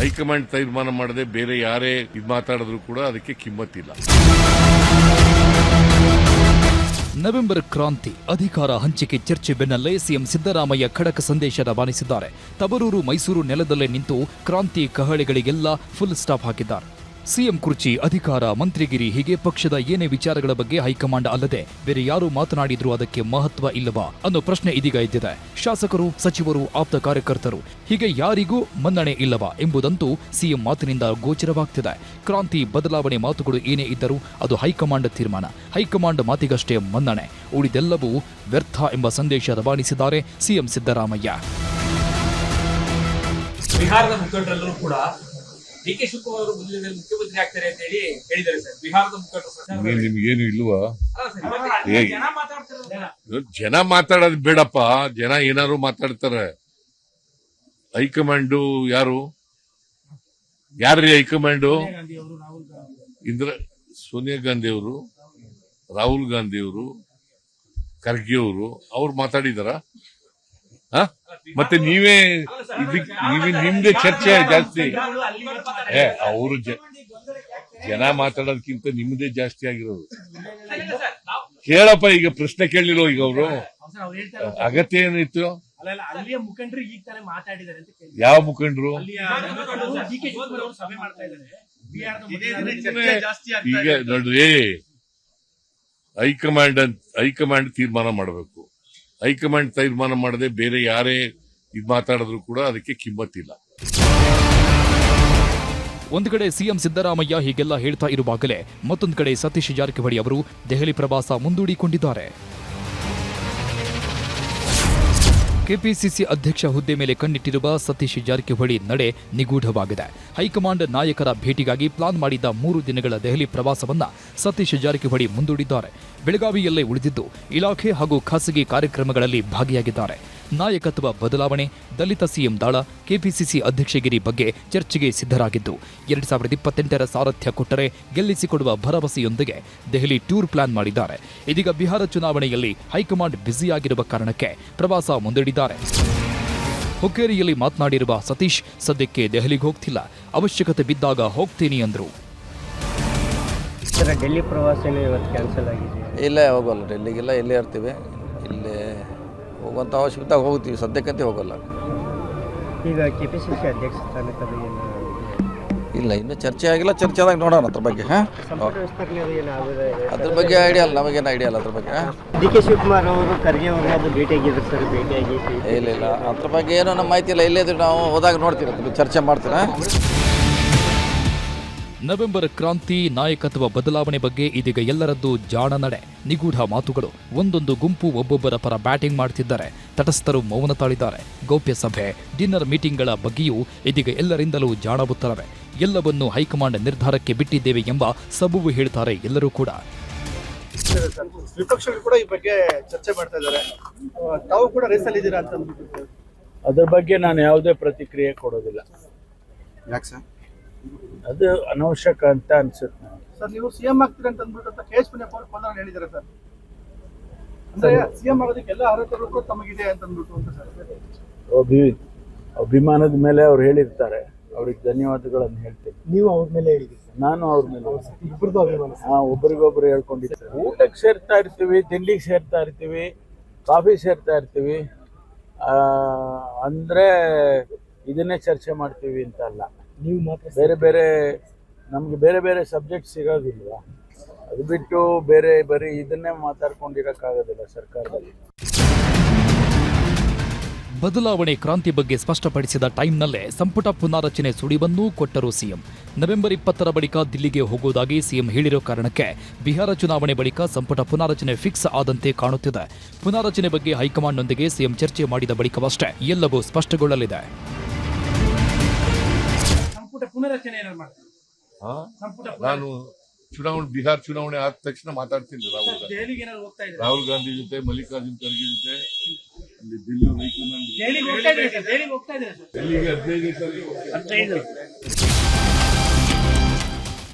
ಹೈಕಮಾಂಡ್ ತೀರ್ಮಾನ ಮಾಡದೆ ಬೇರೆ ಯಾರೇ ಇದು ಮಾತಾಡಿದ್ರು ಕೂಡ ಅದಕ್ಕೆ ಕಿಮ್ಮತ್ತಿಲ್ಲ. ನವೆಂಬರ್ ಕ್ರಾಂತಿ. ಅಧಿಕಾರ ಹಂಚಿಕೆ ಚರ್ಚೆ ಬೆನ್ನಲ್ಲೇ ಸಿಎಂ ಸಿದ್ದರಾಮಯ್ಯ ಖಡಕ ಸಂದೇಶ ರವಾನಿಸಿದ್ದಾರೆ ತಬರೂರು ಮೈಸೂರು ನೆಲದಲ್ಲೇ ನಿಂತು ಕ್ರಾಂತಿ ಕಹಳೆಗಳಿಗೆಲ್ಲ ಫುಲ್ ಸ್ಟಾಪ್ ಹಾಕಿದ್ದಾರೆ. ಸಿಎಂ ಕುರ್ಚಿ ಅಧಿಕಾರ, ಮಂತ್ರಿಗಿರಿ ಹೀಗೆ ಪಕ್ಷದ ಏನೇ ವಿಚಾರಗಳ ಬಗ್ಗೆ ಹೈಕಮಾಂಡ್ ಅಲ್ಲದೆ ಬೇರೆ ಯಾರು ಮಾತನಾಡಿದ್ರು ಅದಕ್ಕೆ ಮಹತ್ವ ಇಲ್ಲವಾ ಅನ್ನೋ ಪ್ರಶ್ನೆ ಇದೀಗ ಎದ್ದಿದೆ. ಶಾಸಕರು, ಸಚಿವರು, ಆಪ್ತ ಕಾರ್ಯಕರ್ತರು, ಹೀಗೆ ಯಾರಿಗೂ ಮನ್ನಣೆ ಇಲ್ಲವಾ ಎಂಬುದಂತೂ ಸಿಎಂ ಮಾತಿನಿಂದ ಗೋಚರವಾಗ್ತಿದೆ. ಕ್ರಾಂತಿ ಬದಲಾವಣೆ ಮಾತುಗಳು ಏನೇ ಇದ್ದರೂ ಅದು ಹೈಕಮಾಂಡ್ ತೀರ್ಮಾನ. ಹೈಕಮಾಂಡ್ ಮಾತಿಗಷ್ಟೇ ಮನ್ನಣೆ. ಉಳಿದೆಲ್ಲವೂ ವ್ಯರ್ಥ ಎಂಬ ಸಂದೇಶ ರವಾನಿಸಿದ್ದಾರೆ ಸಿಎಂ ಸಿದ್ದರಾಮಯ್ಯ. ಬಿಹಾರದ ಮುಖಂಡರೆಲ್ಲರೂ ಕೂಡ ಡಿ ಕೆ ಶಿವಕುಮಾರ್ ಅವರು ಮುಂದಿನ ಮುಖ್ಯಮಂತ್ರಿ ಆಗ್ತಾರೆ ಅಂತ ಹೇಳಿ ಹೇಳಿದ್ದಾರೆ ಸರ್. ಬಿಹಾರದ ಮುಖಂಡರು ಪ್ರಚಾರ ಏನ್ ನಿಮ್ಗೇನು ಇಲ್ವಾ? ಜನ ಮಾತಾಡೋದ್ ಜನ ಮಾತಾಡೋದು ಬೇಡಪ್ಪ. ಜನ ಏನಾರು ಮಾತಾಡ್ತಾರೆ. ಹೈಕಮಾಂಡು ಯಾರು? ಯಾರ್ರಿ ಹೈಕಮಾಂಡು? ಇಂದ್ರ ಸೋನಿಯಾ ಗಾಂಧಿ ಅವರು ರಾಹುಲ್ ಗಾಂಧಿ ಅವರು ಖರ್ಗೆ ಅವರು ಅವ್ರು ಮಾತಾಡಿದಾರ? ಮತ್ತೆ ನೀವೇ ನೀವೇ ನಿಮ್ದೇ ಚರ್ಚೆ ಜಾಸ್ತಿ. ಏ ಅವರು ಜನ ಮಾತಾಡೋದಕ್ಕಿಂತ ನಿಮ್ದೇ ಜಾಸ್ತಿ ಆಗಿರೋದು. ಹೇಳಪ್ಪ ಕೇಳಪ್ಪ ಈಗ ಪ್ರಶ್ನೆ ಕೇಳಲಿಲ್ಲ ಈಗ ಅವರು? ಅಗತ್ಯ ಏನಿತ್ತು? ಅಲ್ಲ, ಅಲ್ಲ, ಅಲ್ಲಿಯ ಮುಖಂಡರು? ಈಗ ತಾನೇ ಮಾತಾಡಿದ್ದಾರೆ ಅಂತ ಕೇಳಿ ಯಾವ ಮುಖಂಡರು ಈಗ ನೋಡ್ರಿ ಹೈಕಮಾಂಡ್ ಅಂತ ಹೈಕಮಾಂಡ್ ತೀರ್ಮಾನ ಮಾಡಬೇಕು. ಹೈಕಮಾಂಡ್ ತೀರ್ಮಾನ ಮಾಡದೆ ಬೇರೆ ಯಾರೇ ಇದು ಮಾತಾಡಿದ್ರು ಕೂಡ ಅದಕ್ಕೆ ಕಿಮ್ಮತ್ತಿಲ್ಲ. ಒಂದು ಕಡೆ ಸಿಎಂ ಸಿದ್ದರಾಮಯ್ಯ ಹೀಗೆಲ್ಲ ಹೇಳ್ತಾ ಇರುವಾಗಲೇ ಮತ್ತೊಂದು ಕಡೆ ಸತೀಶ್ ಜಾರಕಿಹೊಳಿ ಅವರು ದೆಹಲಿ ಪ್ರವಾಸ ಮುಂದೂಡಿಕೊಂಡಿದ್ದಾರೆ. ಕೆಪಿಸಿಸಿ ಅಧ್ಯಕ್ಷ ಹುದ್ದೆ ಮೇಲೆ ಕಣ್ಣಿಟ್ಟಿರುವ ಸತೀಶ್ ಜಾರಕಿಹೊಳಿ ನಡೆ ನಿಗೂಢವಾಗಿದೆ. ಹೈಕಮಾಂಡ್ ನಾಯಕರ ಭೇಟಿಗಾಗಿ ಪ್ಲಾನ್ ಮಾಡಿದ್ದ ಮೂರು ದಿನಗಳ ದೆಹಲಿ ಪ್ರವಾಸವನ್ನ ಸತೀಶ್ ಜಾರಕಿಹೊಳಿ ಮುಂದೂಡಿದ್ದಾರೆ. ಬೆಳಗಾವಿಯಲ್ಲೇ ಉಳಿದಿದ್ದು, ಇಲಾಖೆ ಹಾಗೂ ಖಾಸಗಿ ಕಾರ್ಯಕ್ರಮಗಳಲ್ಲಿ ಭಾಗಿಯಾಗಿದ್ದಾರೆ. ನಾಯಕತ್ವ ಬದಲಾವಣೆ ದಲಿತ ಸಿಎಂ ದಾಳ ಕೆಪಿಸಿಸಿ ಅಧ್ಯಕ್ಷಗಿರಿ ಬಗ್ಗೆ ಚರ್ಚೆಗೆ ಸಿದ್ಧರಾಗಿದ್ದು ಎರಡ್ ಸಾವಿರದ ಇಪ್ಪತ್ತೆಂಟರ ಸಾರಥ್ಯ ಕೊಟ್ಟರೆ ಗೆಲ್ಲಿಸಿಕೊಡುವ ಭರವಸೆಯೊಂದಿಗೆ ದೆಹಲಿ ಟೂರ್ ಪ್ಲಾನ್ ಮಾಡಿದ್ದಾರೆ. ಇದೀಗ ಬಿಹಾರ ಚುನಾವಣೆಯಲ್ಲಿ ಹೈಕಮಾಂಡ್ ಬ್ಯುಸಿಯಾಗಿರುವ ಕಾರಣಕ್ಕೆ ಪ್ರವಾಸ ಮುಂದೂಡಿದ್ದಾರೆ. ಹುಕ್ಕೇರಿಯಲ್ಲಿ ಮಾತನಾಡಿರುವ ಸತೀಶ್ ಸದ್ಯಕ್ಕೆ ದೆಹಲಿಗೆ ಹೋಗ್ತಿಲ್ಲ ಅವಶ್ಯಕತೆ ಬಿದ್ದಾಗ ಹೋಗ್ತೀನಿ ಅಂದರು. ಡೆಲ್ಲಿ ಪ್ರವಾಸ ಇವತ್ತು ಕ್ಯಾನ್ಸಲ್ ಆಗಿದೆ ಇಲ್ಲೇ ಹೋಗೋಲ್ಲ ಡೆಲ್ಲಿಗೆಲ್ಲ ಇಲ್ಲೇ ಇರ್ತೀವಿ ಇಲ್ಲೇ ಹೋಗುವಂಥ ಅವಶ್ಯಕತೆ ಹೋಗ್ತೀವಿ. ಸದ್ಯಕ್ಕಂತೆ ಹೋಗಲ್ಲ. ಈಗ ಕೆ ಪಿ ಸಿ ಸಿ ಅಧ್ಯಕ್ಷ ಇಲ್ಲ ಇನ್ನೂ ಚರ್ಚೆ ಆಗಿಲ್ಲ. ಚರ್ಚೆ ಆದಾಗ ನೋಡೋಣ ಅದ್ರ ಬಗ್ಗೆ ಹಾಂ? ಅದ್ರ ಬಗ್ಗೆ ಐಡಿಯಾ ಅಲ್ಲ. ನಮಗೇನು ಐಡಿಯಾ ಇಲ್ಲ ಅದ್ರ ಬಗ್ಗೆ ಡಿ ಕೆ ಶಿವಕುಮಾರ್ ಅವರು ಖರ್ಗೆ ಅವರು ಅದು ಭೇಟಿಯಾಗಿದ್ರು ಸರ್ ಭೇಟಿಯಾಗಿ ಇಲ್ಲ ಇಲ್ಲ. ಅದ್ರ ಬಗ್ಗೆ ಏನೋ ನಮ್ಮ ಮಾಹಿತಿ ಇಲ್ಲ. ಇಲ್ಲೇ ನಾವು ಹೋದಾಗ ನೋಡ್ತೀವಿ. ಅದ್ರ ಚರ್ಚೆ ಮಾಡ್ತೀರಾ? ನವೆಂಬರ್ ಕ್ರಾಂತಿ ನಾಯಕತ್ವ ಬದಲಾವಣೆ ಬಗ್ಗೆ ಇದೀಗ ಎಲ್ಲರದ್ದು ಜಾಣ ನಡೆ. ನಿಗೂಢ ಮಾತುಗಳು. ಒಂದೊಂದು ಗುಂಪು ಒಬ್ಬೊಬ್ಬರ ಪರ ಬ್ಯಾಟಿಂಗ್ ಮಾಡ್ತಿದ್ದಾರೆ. ತಟಸ್ಥರು ಮೌನ ತಾಳಿದ್ದಾರೆ. ಗೌಪ್ಯ ಸಭೆ ಡಿನ್ನರ್ ಮೀಟಿಂಗ್ಗಳ ಬಗ್ಗೆಯೂ ಇದೀಗ ಎಲ್ಲರಿಂದಲೂ ಜಾಣ ಎಲ್ಲವನ್ನು ಎಲ್ಲವನ್ನೂ ಹೈಕಮಾಂಡ್ ನಿರ್ಧಾರಕ್ಕೆ ಬಿಟ್ಟಿದ್ದೇವೆ ಎಂಬ ಸಬುವು ಹೇಳ್ತಾರೆ ಎಲ್ಲರೂ ಕೂಡ. ವಿಪಕ್ಷಗಳು ಕೂಡ ಈ ಬಗ್ಗೆ ಚರ್ಚೆ ಮಾಡ್ತಾ ಇದ್ದಾರೆ. ತಾವು ಕೂಡ ರೇಸಲ್ಲಿದ್ದೀರಾ ಅಂತ ಅದ್ರ ಬಗ್ಗೆ ನಾನು ಯಾವುದೇ ಪ್ರತಿಕ್ರಿಯೆ ಕೊಡೋದಿಲ್ಲ. ಯಾಕೆ ಸರ್? ಅದು ಅನವಶ್ಯಕ ಅಂತ ಅನ್ಸುತ್ತೆ. ಸರ್ ನೀವು ಸಿಎಂ ಆಗ್ತೀರಾ ಅಂತ ಅಂದ್ಬಿಟ್ಟು ಅಂತ ಕೆ ಎಚ್ ಮುನಿಯಪ್ಪ ಅವರು ಪಂದ್ರ ಹೇಳಿದ್ದಾರೆ ಸರ್. ಅಂದ್ರೆ ಸಿಎಂ ಆಗೋದಕ್ಕೆ ಎಲ್ಲ ಅರ್ಹತೆಗಳು ತಮಗಿದೆ ಅಂತ ಅಂದ್ಬಿಟ್ಟು ಅಂತ ಸರ್. ಅಭಿ ಅಭಿಮಾನದ ಮೇಲೆ ಅವ್ರು ಹೇಳಿರ್ತಾರೆ. ಅವ್ರಿಗೆ ಧನ್ಯವಾದಗಳನ್ನು ಹೇಳ್ತೀನಿ. ನೀವು ಅವ್ರ ಮೇಲೆ ಹೇಳಿದ್ದೀರಿ ನಾನು ಅವ್ರ ಮೇಲೆ ಇಬ್ಬರದು ಅಭಿಮಾನ ಹಾ ಒಬ್ರಿಗೊಬ್ರು ಹೇಳ್ಕೊಂಡಿರ್ತಾರೆ ಊಟಕ್ಕೆ ಸೇರ್ತಾ ಇರ್ತೀವಿ ತಿಂಡಿಗೆ ಸೇರ್ತಾ ಇರ್ತೀವಿ ಕಾಫಿ ಸೇರ್ತಾ ಇರ್ತೀವಿ. ಆ, ಅಂದ್ರೆ ಇದನ್ನೇ ಚರ್ಚೆ ಮಾಡ್ತೀವಿ ಅಂತ ಅಲ್ಲ. ನೀವು ಮಾತ್ರ ಬೇರೆ ಬೇರೆ ನಮಗೆ ಬೇರೆ ಬೇರೆ ಸಬ್ಜೆಕ್ಟ್ ಸಿಗೋದಿಲ್ವಾ? ಅದು ಬಿಟ್ಟು ಬೇರೆ ಬರೀ ಇದನ್ನೇ ಮಾತಾಡ್ಕೊಂಡಿರೋಕ್ಕಾಗೋದಿಲ್ಲ ಸರ್ಕಾರದಲ್ಲಿ. ಬದಲಾವಣೆ ಕ್ರಾಂತಿ ಬಗ್ಗೆ ಸ್ಪಷ್ಟಪಡಿಸಿದ ಟೈಮ್ನಲ್ಲೇ ಸಂಪುಟ ಪುನಾರಚನೆ ಸುಳಿವನ್ನು ಕೊಟ್ಟರು ಸಿಎಂ. ನವೆಂಬರ್ ಇಪ್ಪತ್ತರ ಬಳಿಕ ದಿಲ್ಲಿಗೆ ಹೋಗುವುದಾಗಿ ಸಿಎಂ ಹೇಳಿರೋ ಕಾರಣಕ್ಕೆ ಬಿಹಾರ ಚುನಾವಣೆ ಬಳಿಕ ಸಂಪುಟ ಪುನಾರಚನೆ ಫಿಕ್ಸ್ ಆದಂತೆ ಕಾಣುತ್ತಿದೆ. ಪುನಾರಚನೆ ಬಗ್ಗೆ ಹೈಕಮಾಂಡ್ನೊಂದಿಗೆ ಸಿಎಂ ಚರ್ಚೆ ಮಾಡಿದ ಬಳಿಕವಷ್ಟೇ ಎಲ್ಲವೂ ಸ್ಪಷ್ಟಗೊಳ್ಳಲಿದೆ. ಸಂಪುಟ ಪುನರಚನೆ ಏನಾದ್ರು ಮಾಡ್ತಾರೆ? ಸಂಪುಟ ನಾನು ಚುನಾವಣೆ ಬಿಹಾರ್ ಚುನಾವಣೆ ಆದ ತಕ್ಷಣ ಮಾತಾಡ್ತೀನಿ ರಾಹುಲ್ ಗಾಂಧಿ. ದೆಹಲಿಗೆ ಏನಾದ್ರು ಹೋಗ್ತಾ ಇದ್ದಾರೆ? ರಾಹುಲ್ ಗಾಂಧಿ ಜೊತೆ ಮಲ್ಲಿಕಾರ್ಜುನ್ ಖರ್ಗೆ ಜೊತೆ ಅಲ್ಲಿ ದಿಲ್ಲಿ ಹೈಕಮಾಂಡ್ ದೆಹಲಿಗೆ ಹೋಗ್ತಾ ಇದ್ದಾರೆ ಸರ್? ದೆಹಲಿಗೆ ಹೋಗ್ತಾ ಇದ್ದಾರೆ ಸರ್? ದಿಲ್ಲಿಗೆ ಹದಿನೈದು ತಾರೀಕು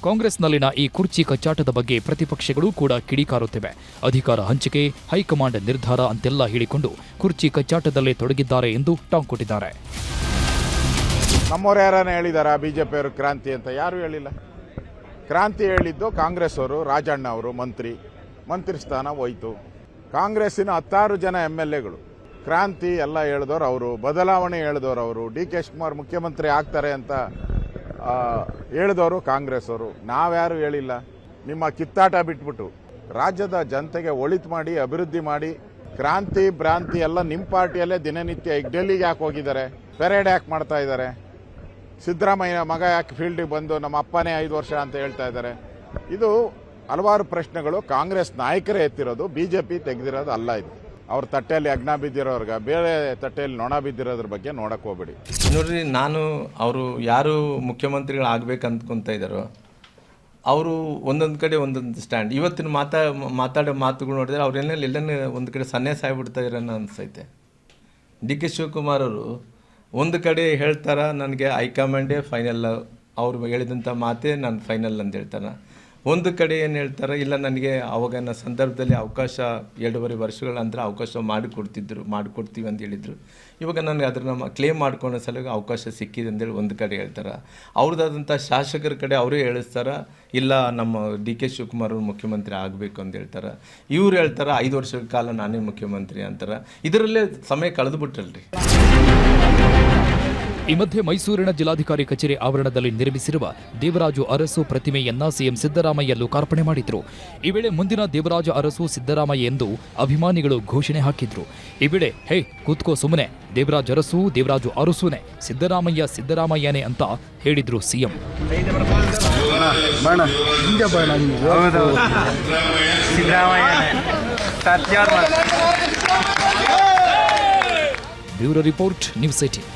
ಕಾಂಗ್ರೆಸ್ನಲ್ಲಿನ ಈ ಕುರ್ಚಿ ಕಚ್ಚಾಟದ ಬಗ್ಗೆ ಪ್ರತಿಪಕ್ಷಗಳು ಕೂಡ ಕಿಡಿಕಾರುತ್ತಿವೆ. ಅಧಿಕಾರ ಹಂಚಿಕೆ ಹೈಕಮಾಂಡ್ ನಿರ್ಧಾರ ಅಂತೆಲ್ಲ ಹೇಳಿಕೊಂಡು ಕುರ್ಚಿ ಕಚ್ಚಾಟದಲ್ಲೇ ತೊಡಗಿದ್ದಾರೆ ಎಂದು ಟಾಂಗ್ ಕೊಟ್ಟಿದ್ದಾರೆ. ನಮ್ಮವ್ರು ಯಾರನ್ನ ಹೇಳಿದಾರ? ಬಿಜೆಪಿಯವರು ಕ್ರಾಂತಿ ಅಂತ? ಯಾರು ಹೇಳಿಲ್ಲ. ಕ್ರಾಂತಿ ಹೇಳಿದ್ದು ಕಾಂಗ್ರೆಸ್ ಅವರು ರಾಜಣ್ಣ ಅವರು, ಮಂತ್ರಿ. ಮಂತ್ರಿ ಸ್ಥಾನ ಹೋಯ್ತು. ಕಾಂಗ್ರೆಸ್ಸಿನ ಹತ್ತಾರು ಜನ ಎಂ ಎಲ್ ಎಗಳು. ಕ್ರಾಂತಿ ಎಲ್ಲ ಹೇಳಿದವರು ಅವರು, ಬದಲಾವಣೆ ಹೇಳಿದವರು ಅವರು, ಡಿ ಕೆ ಶಿವಕುಮಾರ್ ಮುಖ್ಯಮಂತ್ರಿ ಆಗ್ತಾರೆ ಅಂತ ಹೇಳಿದವರು ಕಾಂಗ್ರೆಸ್ ಅವರು ನಾವ್ಯಾರು ಹೇಳಿಲ್ಲ. ನಿಮ್ಮ ಕಿತ್ತಾಟ ಬಿಟ್ಬಿಟ್ಟು. ರಾಜ್ಯದ ಜನತೆಗೆ ಒಳಿತು ಮಾಡಿ, ಅಭಿವೃದ್ಧಿ ಮಾಡಿ, ಕ್ರಾಂತಿ, ಭ್ರಾಂತಿ ಎಲ್ಲ ನಿಮ್ಮ ಪಾರ್ಟಿಯಲ್ಲೇ ದಿನನಿತ್ಯ ಈಗ ಡೆಲ್ಲಿಗೆ ಯಾಕೆ ಹೋಗಿದ್ದಾರೆ? ಪೆರೇಡ್ ಯಾಕೆ ಮಾಡ್ತಾ ಇದ್ದಾರೆ? ಸಿದ್ದರಾಮಯ್ಯ ಮಗ ಯಾಕೆ ಫೀಲ್ಡಿಗೆ ಬಂದು ನಮ್ಮ ಅಪ್ಪನೇ ಐದು ವರ್ಷ ಅಂತ ಹೇಳ್ತಾ ಇದ್ದಾರೆ. ಇದು ಹಲವಾರು ಪ್ರಶ್ನೆಗಳು ಕಾಂಗ್ರೆಸ್ ನಾಯಕರೇ ಎತ್ತಿರೋದು, ಬಿಜೆಪಿ ತೆಗೆದಿರೋದು ಅಲ್ಲ ಇದು. ಅವ್ರ ತಟ್ಟೆಯಲ್ಲಿ ಅಗ್ನ ಬಿದ್ದಿರೋರ್ಗ, ಬೇರೆ ತಟ್ಟೆಯಲ್ಲಿ ನೊಣ ಬಿದ್ದಿರೋದ್ರ ಬಗ್ಗೆ ನೋಡಕ್ ಹೋಗ್ಬೇಡಿ. ನೋಡ್ರಿ, ನಾನು, ಅವರು ಯಾರು ಮುಖ್ಯಮಂತ್ರಿಗಳು ಆಗ್ಬೇಕು ಅಂದ್ಕೊಂತ ಇದ್ದಾರೋ ಅವರು ಒಂದೊಂದು ಕಡೆ ಒಂದೊಂದು ಸ್ಟ್ಯಾಂಡ್ ಇವತ್ತಿನ ಮಾತಾ, ಮಾತಾಡೋ ಮಾತುಗಳು ನೋಡಿದ್ರೆ ಅವ್ರೆಲ್ಲ ಎಲ್ಲನೇ ಒಂದು ಕಡೆ ಸನ್ಯಾಸ ಆಗ್ಬಿಡ್ತಾ ಇರೋಣ ಅನಿಸೈತೆ. ಡಿ ಕೆ ಶಿವಕುಮಾರ್ ಅವರು ಒಂದು ಕಡೆ ಹೇಳ್ತಾರ, ನನಗೆ ಹೈಕಮಾಂಡೇ ಫೈನಲ್ ಅವ್ರು ಹೇಳಿದಂಥ ಮಾತೇ ನಾನು ಫೈನಲ್ ಅಂತ ಹೇಳ್ತಾನೆ ಒಂದು ಕಡೆ ಏನು ಹೇಳ್ತಾರೆ, ಇಲ್ಲ, ನನಗೆ ಅವಾಗಿನ ಸಂದರ್ಭದಲ್ಲಿ ಅವಕಾಶ ಎರಡೂವರೆ ವರ್ಷಗಳ ನಂತರ ಅವಕಾಶ ಮಾಡಿಕೊಡ್ತಿದ್ರು, ಮಾಡಿಕೊಡ್ತೀವಿ ಅಂತ ಹೇಳಿದರು. ಇವಾಗ ನನಗೆ ಅದನ್ನು ಕ್ಲೇಮ್ ಮಾಡ್ಕೊಳ್ಳೋ ಸಲುವಾಗಿ ಅವಕಾಶ ಸಿಕ್ಕಿದೆ ಅಂತೇಳಿ ಒಂದು ಕಡೆ ಹೇಳ್ತಾರೆ. ಅವ್ರದ್ದಾದಂಥ ಶಾಸಕರ ಕಡೆ ಅವರೇ ಹೇಳಿಸ್ತಾರೆ, ಇಲ್ಲ, ನಮ್ಮ ಡಿ ಕೆ ಶಿವಕುಮಾರ್ ಮುಖ್ಯಮಂತ್ರಿ ಆಗಬೇಕು ಅಂತ ಹೇಳ್ತಾರೆ. ಇವ್ರು ಹೇಳ್ತಾರೆ, ಐದು ವರ್ಷದ ಕಾಲ ನಾನೇ ಮುಖ್ಯಮಂತ್ರಿ ಅಂತಾರೆ. ಇದರಲ್ಲೇ ಸಮಯ ಕಳೆದುಬಿಟ್ರಲ್ರಿ ಈ ಮಧ್ಯೆ ಮೈಸೂರಿನ ಜಿಲ್ಲಾಧಿಕಾರಿ ಕಚೇರಿ ಆವರಣದಲ್ಲಿ ನಿರ್ಮಿಸಿರುವ ದೇವರಾಜು ಅರಸು ಪ್ರತಿಮೆಯನ್ನ ಸಿಎಂ ಸಿದ್ದರಾಮಯ್ಯ ಲೋಕಾರ್ಪಣೆ ಮಾಡಿದರು. ಈ ವೇಳೆ ಮುಂದಿನ ದೇವರಾಜು ಅರಸು ಸಿದ್ದರಾಮಯ್ಯ ಎಂದು ಅಭಿಮಾನಿಗಳು ಘೋಷಣೆ ಹಾಕಿದ್ರು. ಈ ವೇಳೆ ಹೇ ಕೂತ್ಕೋ ಸುಮ್ಮನೆ ದೇವರಾಜ ಅರಸು ದೇವರಾಜು ಅರಸುನೆ. ಸಿದ್ದರಾಮಯ್ಯ ಸಿದ್ದರಾಮಯ್ಯನೇ ಅಂತ ಹೇಳಿದ್ರು CM. Bureau report news eighteen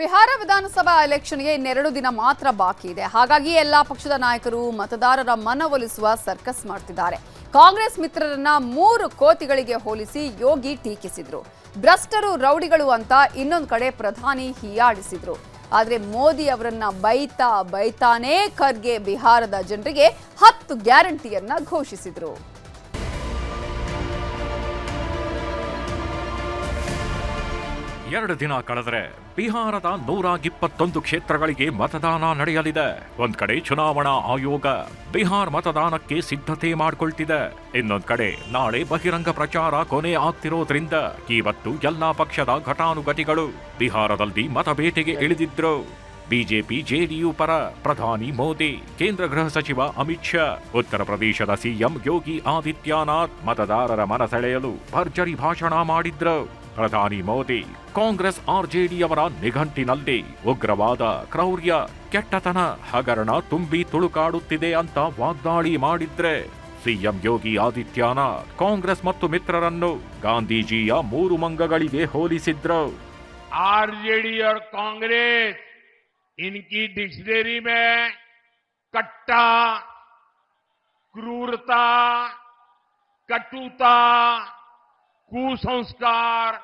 Bihar Vidhanasabha ಎಲೆಕ್ಷನ್ಗೆ ಇನ್ನೆರಡು ದಿನ ಮಾತ್ರ ಬಾಕಿ ಇದೆ. ಹಾಗಾಗಿ ಎಲ್ಲಾ ಪಕ್ಷದ ನಾಯಕರು ಮತದಾರರ ಮನವೊಲಿಸುವ ಸರ್ಕಸ್ ಮಾಡ್ತಿದ್ದಾರೆ. ಕಾಂಗ್ರೆಸ್ ಮಿತ್ರರನ್ನ ಮೂರು ಕೋತಿಗಳಿಗೆ ಹೋಲಿಸಿ ಯೋಗಿ ಟೀಕಿಸಿದ್ರು. ಭ್ರಷ್ಟರು ರೌಡಿಗಳು ಅಂತ ಇನ್ನೊಂದು ಕಡೆ ಪ್ರಧಾನಿ ಹೀಯಾಡಿಸಿದ್ರು ಆದರೆ ಮೋದಿ ಅವರನ್ನ ಬೈತಾ ಬೈತಾನೇ ಖರ್ಗೆ ಬಿಹಾರದ ಜನರಿಗೆ ಹತ್ತು ಗ್ಯಾರಂಟಿಯನ್ನ ಘೋಷಿಸಿದ್ರು. ಎರಡು ದಿನ ಕಳೆದರೆ ಬಿಹಾರದ ನೂರ ಇಪ್ಪತ್ತೊಂದು ಕ್ಷೇತ್ರಗಳಿಗೆ ಮತದಾನ ನಡೆಯಲಿದೆ. ಒಂದ್ ಕಡೆ ಚುನಾವಣಾ ಆಯೋಗ ಬಿಹಾರ್ ಮತದಾನಕ್ಕೆ ಸಿದ್ಧತೆ ಮಾಡಿಕೊಳ್ತಿದೆ. ಇನ್ನೊಂದ್ ಕಡೆ ನಾಳೆ ಬಹಿರಂಗ ಪ್ರಚಾರ ಕೊನೆ ಆಗ್ತಿರೋದ್ರಿಂದ ಇವತ್ತು ಎಲ್ಲಾ ಪಕ್ಷದ ಘಟಾನುಘಟಿಗಳು ಬಿಹಾರದಲ್ಲಿ ಮತಬೇಟೆಗೆ ಇಳಿದಿದ್ರು. ಬಿಜೆಪಿ ಜೆಡಿಯು ಪರ ಪ್ರಧಾನಿ ಮೋದಿ, ಕೇಂದ್ರ ಗೃಹ ಸಚಿವ ಅಮಿತ್ ಶಾ, ಉತ್ತರ ಪ್ರದೇಶದ ಸಿಎಂ ಯೋಗಿ ಆದಿತ್ಯನಾಥ್ ಮತದಾರರ ಮನಸೆಳೆಯಲು ಭರ್ಜರಿ ಭಾಷಣ ಮಾಡಿದ್ರು. ಪ್ರಧಾನಿ ಮೋದಿ, ಕಾಂಗ್ರೆಸ್ ಆರ್ ಆರ್ಜೆಡಿಯವರ ನಿಘಂಟಿನಲ್ಲಿ ಉಗ್ರವಾದ ಕ್ರೌರ್ಯ, ಕೆಟ್ಟತನ, ಹಗರಣ ತುಂಬಿ ತುಳುಕಾಡುತ್ತಿದೆ ಅಂತ ವಾಗ್ದಾಳಿ ಮಾಡಿದ್ರೆ ಸಿಎಂ ಯೋಗಿ ಆದಿತ್ಯನಾಥ್, ಕಾಂಗ್ರೆಸ್ ಮತ್ತು ಮಿತ್ರರನ್ನು ಗಾಂಧೀಜಿಯ ಮೂರು ಮಂಗಗಳಿಗೆ ಹೋಲಿಸಿದ್ರು. ಆರ್ ಜೆ ಡಿ ಕಾಂಗ್ರೆಸ್, ಇನ್ಕಿ ಡಿಕ್ಷನರಿ ಮೇ ಕಟ್ಟಾ, ಕ್ರೂರತಾ, ಕಟುತಾ कुसंस्कार,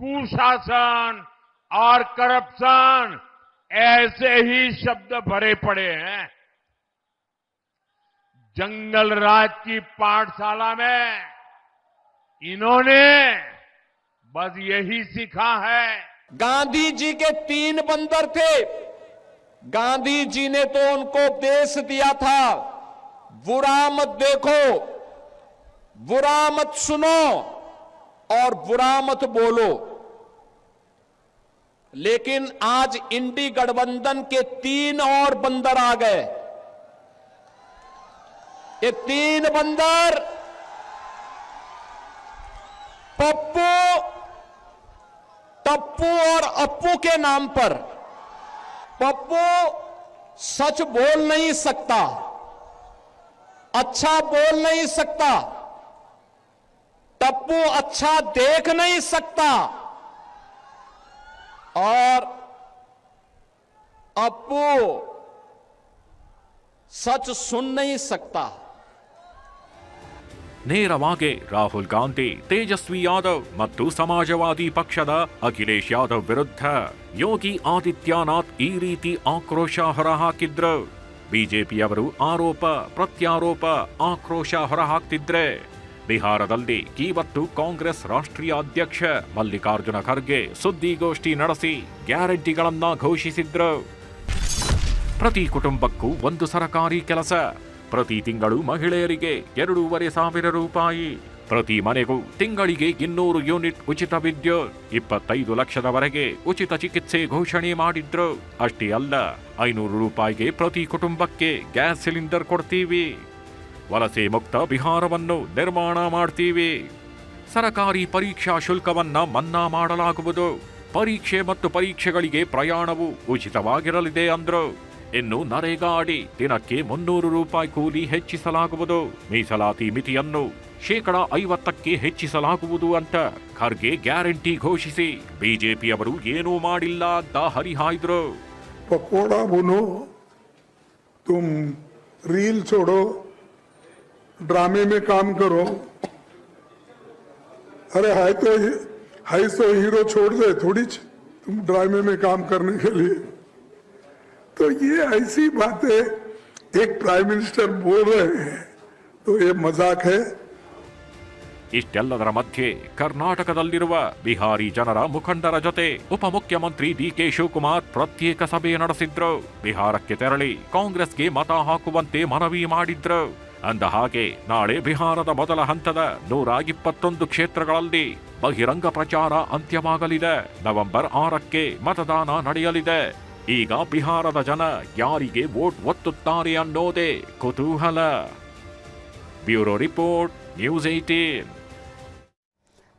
कुशासन और करप्शन, ऐसे ही शब्द भरे पड़े हैं। जंगल राज की पाठशाला में इन्होंने बस यही सीखा है। गांधी जी के तीन बंदर थे। गांधी जी ने तो उनको उपदेश दिया था, बुरा मत देखो, बुरा मत सुनो। और बुरा मत बोलो। लेकिन आज इंडी गठबंधन के तीन और बंदर आ गए। ये तीन बंदर पप्पू टप्पू और अप्पू के नाम पर। पप्पू सच बोल नहीं सकता अच्छा बोल नहीं सकता। टप्पू अच्छा देख नहीं सकता और अप्पू सच सुन नहीं सकता ನೇರವಾಗಿ ರಾಹುಲ್ ಗಾಂಧಿ ತೇಜಸ್ವಿ ಯಾದವ್ ಮತ್ತು ಸಮಾಜವಾದಿ ಪಕ್ಷದ ಅಖಿಲೇಶ್ ಯಾದವ್ ವಿರುದ್ಧ ಯೋಗಿ ಆದಿತ್ಯನಾಥ್ ಈ ರೀತಿ ಆಕ್ರೋಶ ಹೊರಹಾಕಿದ್ರು ಬಿಜೆಪಿಯವರು ಆರೋಪ ಪ್ರತ್ಯಾರೋಪ ಆಕ್ರೋಶ ಹೊರಹಾಕ್ತಿದ್ರೆ ಬಿಹಾರದಲ್ಲಿ ಇವತ್ತು ಕಾಂಗ್ರೆಸ್ ರಾಷ್ಟ್ರೀಯ ಅಧ್ಯಕ್ಷ ಮಲ್ಲಿಕಾರ್ಜುನ ಖರ್ಗೆ ಸುದ್ದಿಗೋಷ್ಠಿ ನಡೆಸಿ ಗ್ಯಾರಂಟಿಗಳನ್ನ ಘೋಷಿಸಿದ್ರು. ಪ್ರತಿ ಕುಟುಂಬಕ್ಕೂ ಒಂದು ಸರಕಾರಿ ಕೆಲಸ. ಪ್ರತಿ ತಿಂಗಳು ಮಹಿಳೆಯರಿಗೆ ಎರಡೂವರೆ ಸಾವಿರ ರೂಪಾಯಿ. ಪ್ರತಿ ಮನೆಗೂ ತಿಂಗಳಿಗೆ ಇನ್ನೂರು ಯೂನಿಟ್ ಉಚಿತ ವಿದ್ಯುತ್. ಇಪ್ಪತ್ತೈದು ಲಕ್ಷದವರೆಗೆ ಉಚಿತ ಚಿಕಿತ್ಸೆ ಘೋಷಣೆ ಮಾಡಿದ್ರು. ಅಷ್ಟೇ ಅಲ್ಲ, ಐನೂರು ರೂಪಾಯಿಗೆ ಪ್ರತಿ ಕುಟುಂಬಕ್ಕೆ ಗ್ಯಾಸ್ ಸಿಲಿಂಡರ್ ಕೊಡ್ತೀವಿ. ವಲಸೆ ಮುಕ್ತ ಬಿಹಾರವನ್ನು ನಿರ್ಮಾಣ ಮಾಡ್ತೀವಿ. ಸರಕಾರಿ ಪರೀಕ್ಷಾ ಶುಲ್ಕವನ್ನು ಮನ್ನಾ ಮಾಡಲಾಗುವುದು. ಪರೀಕ್ಷೆ ಮತ್ತು ಪರೀಕ್ಷೆಗಳಿಗೆ ಪ್ರಯಾಣವು ಉಚಿತವಾಗಿರಲಿದೆ ಅಂದ್ರು. ಇನ್ನು ನರೇಗಾ ಅಡಿ ದಿನಕ್ಕೆ ಮುನ್ನೂರು ರೂಪಾಯಿ ಕೂಲಿ ಹೆಚ್ಚಿಸಲಾಗುವುದು. ಮೀಸಲಾತಿ ಮಿತಿಯನ್ನು ಶೇಕಡ ಐವತ್ತಕ್ಕೆ ಹೆಚ್ಚಿಸಲಾಗುವುದು ಅಂತ ಖರ್ಗೆ ಗ್ಯಾರಂಟಿ ಘೋಷಿಸಿ ಬಿಜೆಪಿಯವರು ಏನೂ ಮಾಡಿಲ್ಲ ಅಂತ ಹರಿಹಾಯ್ದ್ರು. ಪಕೋಡಾ ಬುನು ತುಮ್ ರೀಲ್ ಚೋಡೋ ड्रामे में काम करो अरे हाय तो हाय तो हीरो छोड़ दे थोड़ी च- तुम ड्रामे में काम करने के लिए तो ये ऐसी बातें एक प्राइम मिनिस्टर बोल रहे हैं तो ये मजाक है ಇಷ್ಟೆಲ್ಲದರ ಮಧ್ಯೆ ಕರ್ನಾಟಕದಲ್ಲಿರುವ ಬಿಹಾರಿ ಜನರ ಮುಖಂಡರ ಜೊತೆ ಉಪಮುಖ್ಯಮಂತ್ರಿ ಡಿಕೆ ಶಿವಕುಮಾರ್ ಪ್ರತ್ಯೇಕ ಸಭೆ ನಡೆಸಿದ್ರು ಬಿಹಾರಕ್ಕೆ ತೆರಳಿ ಕಾಂಗ್ರೆಸ್ಗೆ ಮತ ಹಾಕುವಂತೆ ಮನವಿ ಮಾಡಿದ್ರು ಅಂದ ಹಾಗೆ ನಾಳೆ ಬಿಹಾರದ ಮೊದಲ ಹಂತದ ನೂರ ಇಪ್ಪತ್ತೊಂದು ಕ್ಷೇತ್ರಗಳಲ್ಲಿ ಬಹಿರಂಗ ಪ್ರಚಾರ ಅಂತ್ಯವಾಗಲಿದೆ. ನವೆಂಬರ್ ಆರಕ್ಕೆ ಮತದಾನ ನಡೆಯಲಿದೆ. ಈಗ ಬಿಹಾರದ ಜನ ಯಾರಿಗೆ ವೋಟ್ ಒತ್ತುತ್ತಾರೆ ಅನ್ನೋದೇ ಕುತೂಹಲ. Bureau report, news eighteen